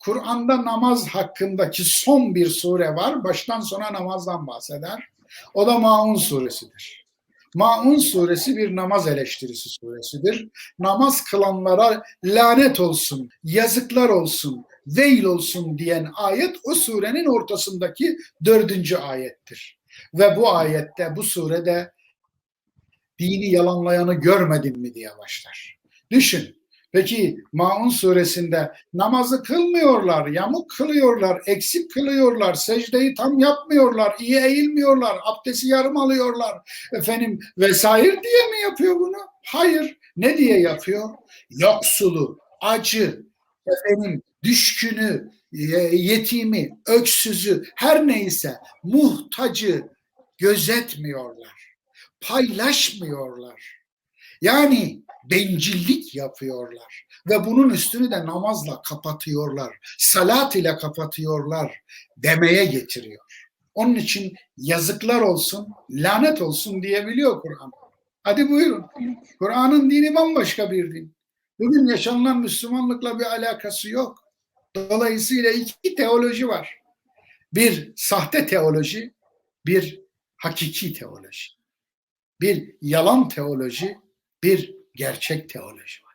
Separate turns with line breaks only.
Kur'an'da namaz hakkındaki son bir sure var. Baştan sona namazdan bahseder. O da Maun suresidir. Maun suresi bir namaz eleştirisi suresidir. Namaz kılanlara lanet olsun, yazıklar olsun, veil olsun diyen ayet o surenin ortasındaki dördüncü ayettir. Ve bu ayette, bu surede dini yalanlayanı görmedin mi diye başlar. Düşün. Peki Maun suresinde namazı kılmıyorlar, yamuk kılıyorlar, eksik kılıyorlar, secdeyi tam yapmıyorlar, iyi eğilmiyorlar, abdesti yarım alıyorlar efendim vesaire diye mi yapıyor bunu? Hayır. Ne diye yapıyor? Yoksulu, acı, efendim düşkünü, yetimi, öksüzü, her neyse muhtacı gözetmiyorlar. Paylaşmıyorlar. Yani bencillik yapıyorlar ve bunun üstünü de namazla kapatıyorlar, salat ile kapatıyorlar demeye getiriyor. Onun için yazıklar olsun, lanet olsun diyebiliyor Kur'an. Hadi buyurun. Kur'an'ın dini bambaşka bir din. Bugün yaşanılan Müslümanlıkla bir alakası yok. Dolayısıyla iki teoloji var. Bir sahte teoloji, bir hakiki teoloji. Bir yalan teoloji, bir gerçek teoloji var.